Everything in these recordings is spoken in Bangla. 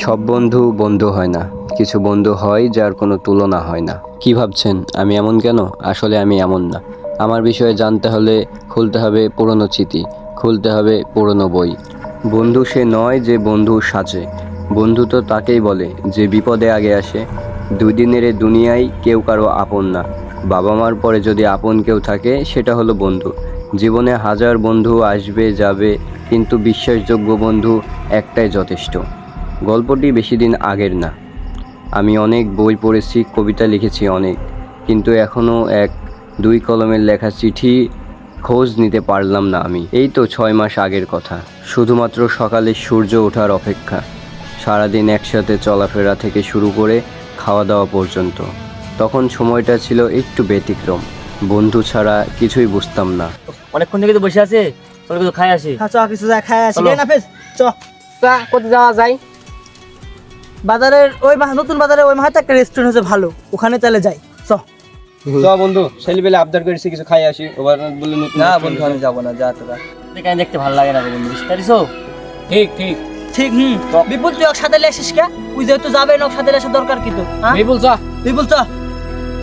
সব বন্ধু বন্ধু হয় না। কিছু বন্ধু হয় যার কোনো তুলনা হয় না। কি ভাবছেন? আমি এমন কেন? আসলে আমি এমন না। আমার বিষয়ে জানতে হলে খুলতে হবে পুরনো স্মৃতি খুলতে হবে পুরনো বই। বন্ধু সে নয় যে বন্ধু সাজে। বন্ধু তো তাকেই বলে যে বিপদে আগে আসে। দুই দিনের এ দুনিয়ায় কেউ কারও আপন না। বাবা মার পরে যদি আপন কেউ থাকে, সেটা হলো বন্ধু। জীবনে হাজার বন্ধু আসবে, যাবে, কিন্তু বিশ্বাসযোগ্য বন্ধু একটাই যথেষ্ট। গল্পটি বেশি দিন আগের না। আমি অনেক বই পড়েছি কবিতা লিখেছি অনেক কিন্তু এখনও এক দুই কলমের লেখা চিঠি খোঁজ নিতে পারলাম না আমি। এই তো ছয় মাস আগের কথা। শুধুমাত্র সকালে সূর্য ওঠার অপেক্ষা। সারাদিন একসাথে চলাফেরা থেকে শুরু করে খাওয়া দাওয়া পর্যন্ত। তখন সময়টা ছিল একটু ব্যতিক্রম। বন্ধু ছাড়া কিছুই বুঝতাম না। অনেকক্ষণ থেকে তো বসে আছে চলো কিছু খাই আসি। হ্যাঁ কিছু খাই আসি। না ফেস চ। কোথায় যাওয়া যায়? বাজারের ওই মা- নতুন বাজারে ওই মাহাতে একটা রেস্টুরেন্ট হচ্ছে ভালো। ওখানে তাহলে যাই। চ। চ বন্ধু ছেলেবেলে আবদার করেছি কিছু খাই আসি। ওবার বলল না বন্ধু আমি যাব না যা তোরা। দেখে দেখতে ভালো লাগে না রে বন্ধু বুঝতে পারিস ঠিক ঠিক। ঠিক হুম। বিপুল তুই সাথে লে আসিস কে? তুই যেহেতু যাবে না সাথে আসা দরকার কিন্তু হ্যাঁ? বিপুল চা। বিপুল চ।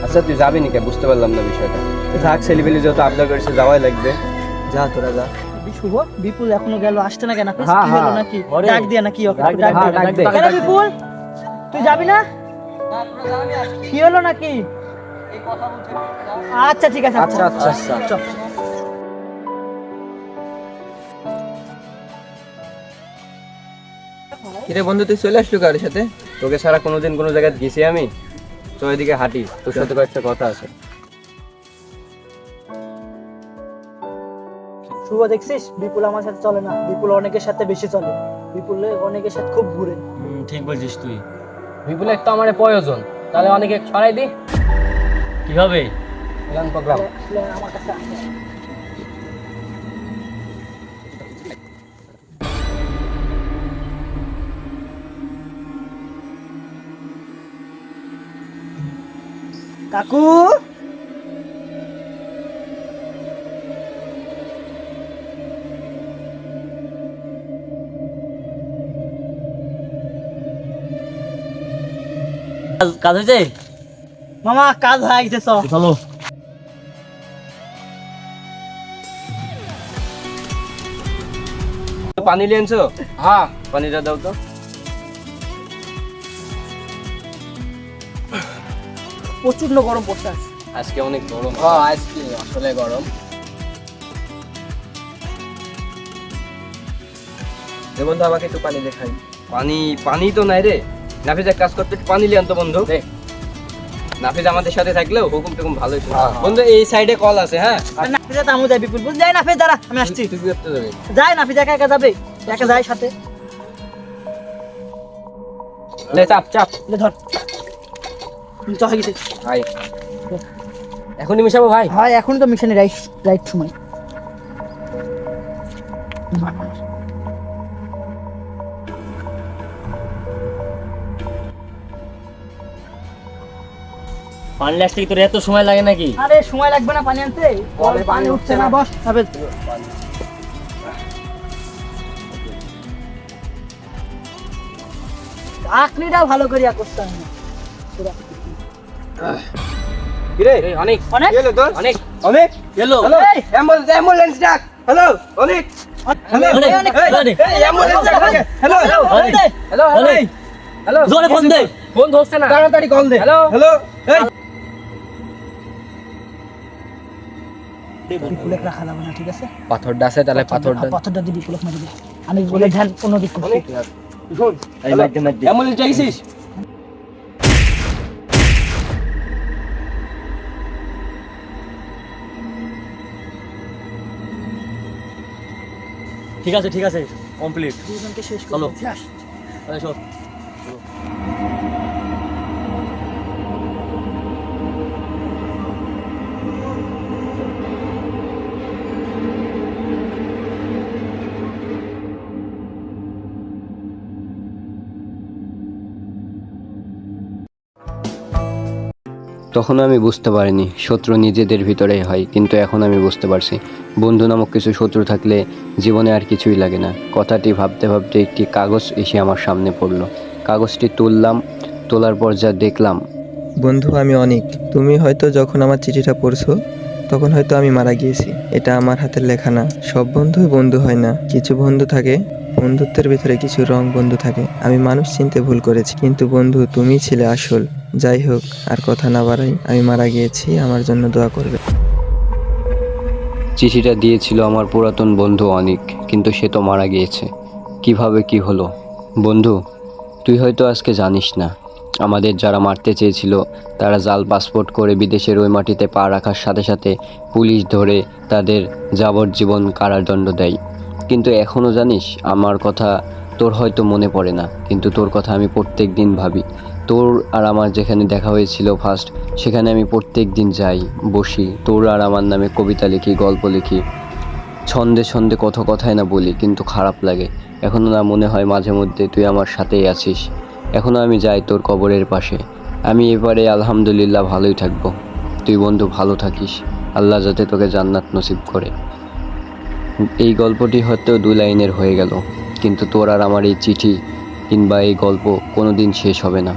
আচ্ছা তুই যাবি নাকি? বুঝতে পারলাম না বিষয়টা। থাক ছেলেবেলে যত আবদার করেছে যাওয়াই লাগবে। যা তোরা যা। শুভ। বিপুল এখনও গেল আসছে না কেন? কি হলো। নাকি? ডাক দিয়া নাকি ওকে ডাক দে, ডাক দিয়া কেন বিপুল তুই যাবি না? কি হলো নাকি? আচ্ছা ঠিক আছে আচ্ছা আচ্ছা। আচ্ছা কিরে বন্ধু তুই চলে আসলো কার সাথে? তোকে ছাড়া কোনোদিন কোনো জায়গায় গেছি আমি? তো এদিকে হাঁটি তোর সাথে কয়েকটা কথা আছে। শুভ দেখছিস? বিপুল আমার সাথে চলে না। বিপুল অনেকের সাথে বেশি চলে। বিপুল অনেকের সাথে খুব ঘুরে। ঠিক বলছিস তুই। বিপুল একটা আমার প্রয়োজন। তাহলে অনেকে ছড়াই দি। কি হবে? এলাম প্রোগ্রাম। আমার কাছে। কাকু! কাজ- হয়েছে? মামা কাজ হয়ে গেছে চলো। পানি নিয়ে আনছো হ্যাঁ। পানিটা দাও তো। প্রচণ্ড গরম পড়ছে আজকে অনেক গরম। হ্যাঁ আজকে আসলে গরম। বন্ধু আমাকে একটু পানি দেখাই। পানি পানি তো নাই রে। নাফিজ এক কাজ করতে পানি লিয়ে আনতো বন্ধু। নাফিজ আমাদের সাথে থাকলেও হুকুম টুকুম ভালোই শুনে। হ্যাঁ, বন্ধু এই সাইডে কল আছে হ্যাঁ? তামু যাই বিপুল। বুঝ যাই না ফেজ দাঁড়া আমি আসছি। তুই করতে যাবে। যাই না ফিজা একা একা যাবে। একা যাই সাথে। লে চাপ চাপ। লে ধর। চ হয়ে গেছে। ভাই। এখনই মিশাবো ভাই? হয় এখনই তো মিশনে রাইট রাইট সময়। পানি আসতে কি তোর এত সময় লাগে নাকি? আরে সময় লাগবে না পানি আনতে। পানি উঠছে না। বস। হবে আকনিটাও ভালো করিয়া করতে হবে অনেক। অনেক? অনেক। অনেক? গেলো হ্যালো। এই! অ্যাম্বুলেন্স অ্যাম্বুলেন্স ডাক। হ্যালো অনেক। Hello. Hello. Hello. Hello. Hello জোরে ফোন দে। ফোন ধরছে না। তাড়াতাড়ি কল দে। হ্যালো। হ্যালো। বিপুলেক রাখা যাবে না ঠিক আছে? পাথরটা আছে তাহলে পাথরটা পাথরটা দিয়ে বিপুলেক মেরে দে আমি বলে ধ্যান অন্যদিক করছি শোন এই মাইতে মাইতে অ্যাম্বুলেন্স ডাকিছিস ঠিক আছে ঠিক আছে। কমপ্লিট। দুজনকে শেষ। করে। চল। তখনও আমি বুঝতে পারিনি, শত্রু নিজেদের ভিতরেই হয়, কিন্তু এখন আমি বুঝতে পারছি। বন্ধু নামক কিছু শত্রু থাকলে জীবনে আর কিছুই লাগে না। কথাটি ভাবতে ভাবতে একটি কাগজ এসে আমার সামনে পড়ল। কাগজটি তুললাম, তোলার পর যা দেখলাম। বন্ধু, আমি অনেক। তুমি হয়তো যখন আমার চিঠিটা পড়ছো, তখন হয়তো আমি মারা গিয়েছি। এটা আমার হাতের লেখা না। সব বন্ধুই বন্ধু হয় না। কিছু বন্ধু থাকে, বন্ধুত্বের ভিতরে কিছু রং বন্ধু থাকে। আমি মানুষ চিনতে ভুল করেছি, কিন্তু বন্ধু, তুমি ছিলে আসল। যাই হোক, আর কথা না বাড়াই, আমি মারা গিয়েছি, আমার জন্য দোয়া করবে। চিঠিটা দিয়েছিল আমার পুরাতন বন্ধু অনিক, কিন্তু সে তো মারা গিয়েছে। কীভাবে কি হলো? বন্ধু, তুই হয়তো আজকে জানিস না, আমাদের যারা মারতে চেয়েছিল, তারা জাল পাসপোর্ট করে বিদেশের ওই মাটিতে পা রাখার সাথে সাথে পুলিশ ধরে তাদের যাবজ্জীবন কারাদণ্ড দেয়। কিন্তু এখনও জানিস, আমার কথা তোর হয়তো মনে পড়ে না, কিন্তু তোর কথা আমি প্রত্যেক দিন ভাবি। তোর আর আমার যেখানে দেখা হয়েছিল ফার্স্ট সেখানে আমি প্রত্যেক দিন যাই, বসি। তোর আর আমার নামে কবিতা লিখি, গল্প লিখি। ছন্দে ছন্দে কত কথাই না বলি, কিন্তু খারাপ লাগে। এখনও না মনে হয় মাঝে মধ্যে তুই আমার সাথেই আছিস। এখনও আমি যাই তোর কবরের পাশে। আমি এবারে আলহামদুলিল্লাহ ভালোই থাকব। তুই বন্ধু, ভালো থাকিস। আল্লাহ যাতে তোকে জান্নাত নসিব করে। এই গল্পটি হয়তো দু লাইনের হয়ে গেল, কিন্তু তোর আর আমার এই চিঠি কিংবা এই গল্প কোনো দিন শেষ হবে না।